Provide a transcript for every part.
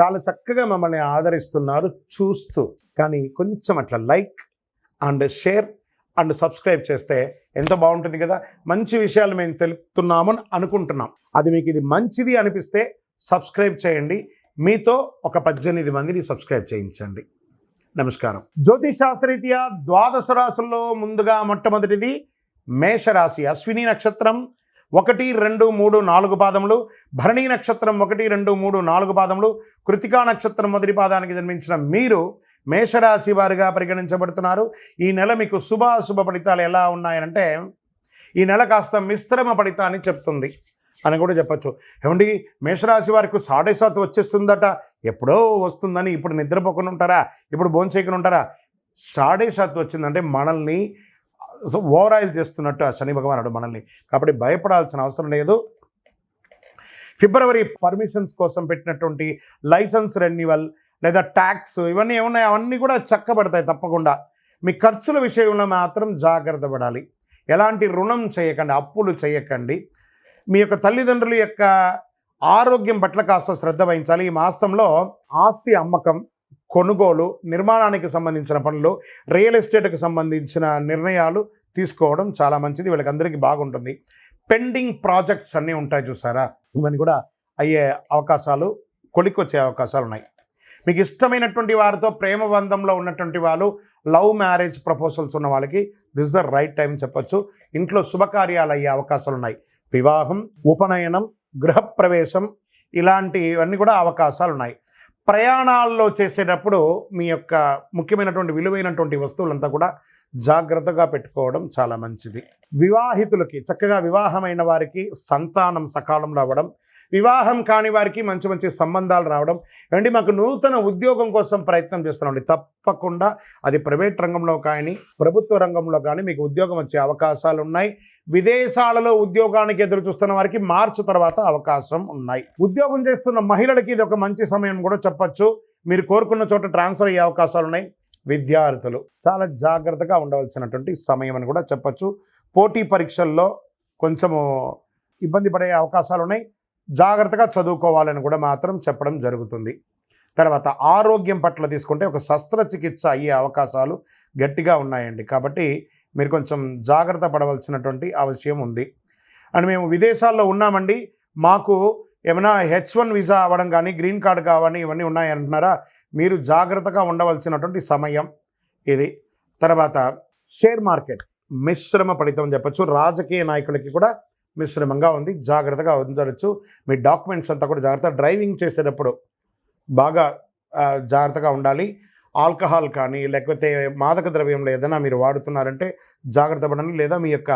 చాలా చక్కగా మమ్మల్ని ఆదరిస్తున్నారు. చూస్తూ కానీ కొంచెం అట్లా like and share and subscribe చేస్తే ఎంత బాగుంటుంది కదా? మంచి విషయాలు మేము తెలుపుతున్నాము అని అనుకుంటున్నాం. అది మీకు ఇది మంచిది అనిపిస్తే సబ్స్క్రైబ్ చేయండి. మీతో ఒక పద్దెనిమిది మందిని సబ్స్క్రైబ్ చేయించండి. నమస్కారం. జ్యోతిషాస్త్రరీత్యా ద్వాదశ రాశుల్లో ముందుగా మొట్టమొదటిది మేషరాశి. అశ్విని నక్షత్రం. ఒకటి రెండు మూడు నాలుగు పాదములు భరణీ నక్షత్రం ఒకటి రెండు మూడు నాలుగు పాదములు కృతికా నక్షత్రం మొదటి పాదానికి జన్మించిన మీరు మేషరాశి వారిగా పరిగణించబడుతున్నారు. ఈ నెల మీకు శుభాశుభ ఫలితాలు ఎలా ఉన్నాయనంటే ఈ నెల కాస్త మిశ్రమ ఫలితాన్ని చెప్తుంది అని కూడా చెప్పచ్చు. ఏమండి మేషరాశి వారికి సాడే సాత్ వచ్చేస్తుందట. ఎప్పుడో వస్తుందని ఇప్పుడు నిద్రపోకుండా ఉంటారా? ఇప్పుడు భోంచేయకుండా ఉంటారా? సాడే సాత్ వచ్చిందంటే మనల్ని ఓవర్ ఆయిల్ చేస్తున్నట్టు ఆ శని భగవానుడు మనల్ని. కాబట్టి భయపడాల్సిన అవసరం లేదు. ఫిబ్రవరి పర్మిషన్స్ కోసం పెట్టినటువంటి లైసెన్స్ రెన్యువల్ లేదా ట్యాక్స్ ఇవన్నీ ఏమున్నాయి? అవన్నీ కూడా చక్కబడతాయి తప్పకుండా. మీ ఖర్చుల విషయంలో మాత్రం జాగ్రత్త పడాలి. ఎలాంటి రుణం చేయకండి అప్పులు చేయకండి. మీ యొక్క తల్లిదండ్రుల యొక్క ఆరోగ్యం పట్ల కాస్త శ్రద్ధ వహించాలి. ఈ మాసంలో ఆస్తి అమ్మకం కొనుగోలు నిర్మాణానికి సంబంధించిన పనులు రియల్ ఎస్టేట్కి సంబంధించిన నిర్ణయాలు తీసుకోవడం చాలా మంచిది. వీళ్ళకి అందరికీ బాగుంటుంది. పెండింగ్ ప్రాజెక్ట్స్ అన్నీ ఉంటాయి చూసారా? ఇవన్నీ కూడా అయ్యే అవకాశాలు కొలికొచ్చే అవకాశాలు ఉన్నాయి. మీకు ఇష్టమైనటువంటి వారితో ప్రేమ బంధంలో ఉన్నటువంటి వాళ్ళు లవ్ మ్యారేజ్ ప్రపోజల్స్ ఉన్న వాళ్ళకి దిస్ ద రైట్ టైం చెప్పొచ్చు. ఇంట్లో శుభకార్యాలు అయ్యే అవకాశాలు ఉన్నాయి. వివాహం ఉపనయనం గృహప్రవేశం ఇలాంటివన్నీ కూడా అవకాశాలు ఉన్నాయి. ప్రయాణాల్లో చేసేటప్పుడు మీ యొక్క ముఖ్యమైనటువంటి విలువైనటువంటి వస్తువులంతా కూడా జాగ్రత్తగా పెట్టుకోవడం చాలా మంచిది. వివాహితులకి చక్కగా వివాహమైన వారికి సంతానం సకాలంలో అవ్వడం వివాహం కాని వారికి మంచి మంచి సంబంధాలు రావడం. అండి మాకు నూతన ఉద్యోగం కోసం ప్రయత్నం చేస్తున్నామండి. తప్పకుండా అది ప్రైవేట్ రంగంలో కానీ ప్రభుత్వ రంగంలో కానీ మీకు ఉద్యోగం వచ్చే అవకాశాలు ఉన్నాయి. విదేశాలలో ఉద్యోగానికి ఎదురు చూస్తున్న వారికి మార్చి తర్వాత అవకాశం ఉన్నాయి. ఉద్యోగం చేస్తున్న మహిళలకి ఇది ఒక మంచి సమయం కూడా చెప్పచ్చు. మీరు కోరుకున్న చోట ట్రాన్స్ఫర్ అయ్యే అవకాశాలు ఉన్నాయి. విద్యార్థులు చాలా జాగ్రత్తగా ఉండవలసినటువంటి సమయం అని కూడా చెప్పచ్చు. పోటీ పరీక్షల్లో కొంచెము ఇబ్బంది పడే అవకాశాలు ఉన్నాయి. జాగ్రత్తగా చదువుకోవాలని కూడా మాత్రం చెప్పడం జరుగుతుంది. తర్వాత ఆరోగ్యం పట్ల తీసుకుంటే ఒక శస్త్రచికిత్స అయ్యే అవకాశాలు గట్టిగా ఉన్నాయండి. కాబట్టి మీరు కొంచెం జాగ్రత్త పడవలసినటువంటి అవసరం ఉంది. అండ్ మేము విదేశాల్లో ఉన్నామండి. మాకు ఏమైనా హెచ్ వన్ వీసా అవ్వడం కానీ గ్రీన్ కార్డ్ కావని ఇవన్నీ ఉన్నాయంటున్నారా? మీరు జాగ్రత్తగా ఉండవలసినటువంటి సమయం ఇది. తర్వాత షేర్ మార్కెట్ మిశ్రమ ఫలితం అని చెప్పచ్చు. రాజకీయ నాయకులకి కూడా మిశ్రమంగా ఉంది. జాగ్రత్తగా ఉండవచ్చు మీ డాక్యుమెంట్స్ అంతా కూడా జాగ్రత్త డ్రైవింగ్ చేసేటప్పుడు బాగా జాగ్రత్తగా ఉండాలి. ఆల్కహాల్ కానీ లేకపోతే మాదక ద్రవ్యంలో ఏదైనా మీరు వాడుతున్నారంటే జాగ్రత్త పడండి. లేదా మీ యొక్క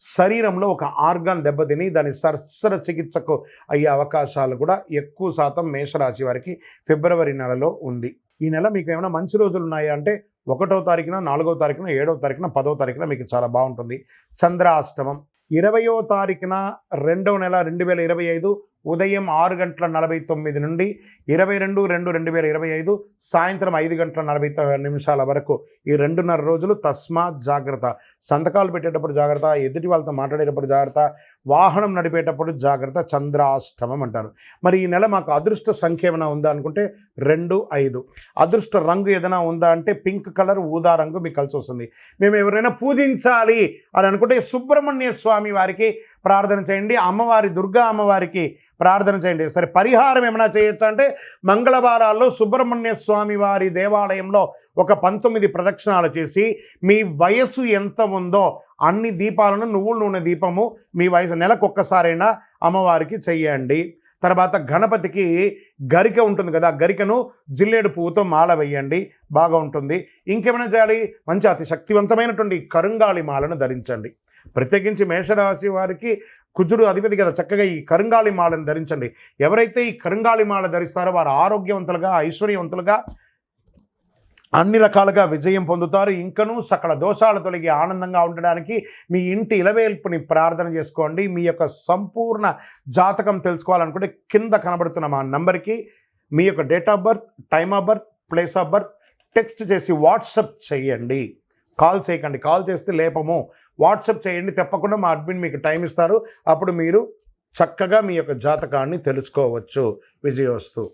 శరీరంలో ఒక ఆర్గాన్ దెబ్బతిని దాని సరసర చికిత్సకు అయ్యే అవకాశాలు కూడా ఎక్కువ శాతం మేషరాశి వారికి ఫిబ్రవరి నెలలో ఉంది. ఈ నెల మీకు ఏమైనా మంచి రోజులు ఉన్నాయా అంటే ఒకటో తారీఖున నాలుగో తారీఖున ఏడో తారీఖున పదో తారీఖున మీకు చాలా బాగుంటుంది. చంద్రాష్టమం. ఇరవయో తారీఖున రెండవ నెల రెండు వేల ఇరవై ఐదు ఉదయం ఆరు గంటల నలభై తొమ్మిది నుండి ఇరవై రెండు రెండు రెండు వేల ఇరవై ఐదు సాయంత్రం ఐదు గంటల నలభై నిమిషాల వరకు ఈ రెండున్నర రోజులు తస్మా జాగ్రత్త. సంతకాలు పెట్టేటప్పుడు జాగ్రత్త ఎదుటి వాళ్ళతో మాట్లాడేటప్పుడు జాగ్రత్త వాహనం నడిపేటప్పుడు జాగ్రత్త చంద్రాష్టమం అంటారు. మరి ఈ నెల మాకు అదృష్ట సంఖ్య ఏమైనా ఉందా అనుకుంటే రెండు ఐదు. అదృష్ట రంగు ఏదైనా ఉందా అంటే పింక్ కలర్ ఊదా రంగు మీకు కలిసి వస్తుంది. మేము ఎవరైనా పూజించాలి అని అనుకుంటే సుబ్రహ్మణ్య స్వామి వారికి ప్రార్థన చేయండి. అమ్మవారి దుర్గా అమ్మవారికి ప్రార్థన చేయండి. సరే పరిహారం ఏమైనా చేయొచ్చు అంటే మంగళవారాల్లో సుబ్రహ్మణ్య స్వామి వారి దేవాలయంలో ఒక పంతొమ్మిది ప్రదక్షిణాలు చేసి మీ వయసు ఎంత ఉందో అన్ని దీపాలను నువ్వుల నూనె దీపము మీ వయసు నెలకు ఒక్కసారైనా అమ్మవారికి చెయ్యండి. తర్వాత గణపతికి గరిక ఉంటుంది కదా ఆ గరికను జిల్లేడు పువ్వుతో మాల వేయండి. బాగా ఉంటుంది. ఇంకేమైనా చేయాలి? మంచి అతి శక్తివంతమైనటువంటి కరుంగాళి మాలను ధరించండి. ప్రత్యేకించి మేషరాశి వారికి కుజుడు అధిపతి కదా. చక్కగా ఈ కరుంగాలి మాలను ధరించండి. ఎవరైతే ఈ కరుంగాలి మాల ధరిస్తారో వారు ఆరోగ్యవంతులుగా ఐశ్వర్యవంతులుగా అన్ని రకాలుగా విజయం పొందుతారు. ఇంకనూ సకల దోషాలు తొలగి ఆనందంగా ఉండడానికి మీ ఇంటి ఇలవేల్పుని ప్రార్థన చేసుకోండి. మీ యొక్క సంపూర్ణ జాతకం తెలుసుకోవాలనుకుంటే కింద కనబడుతున్న మా నంబర్కి మీ యొక్క date of birth time of birth place of birth text చేసి వాట్సప్ చేయండి. కాల్ చేయకండి కాల్ చేస్తే లేపము. వాట్సప్ చేయండి తప్పకుండా మా అడ్మిన్ మీకు టైం ఇస్తారు. అప్పుడు మీరు చక్కగా మీ యొక్క జాతకాన్ని తెలుసుకోవచ్చు. విజయోస్తు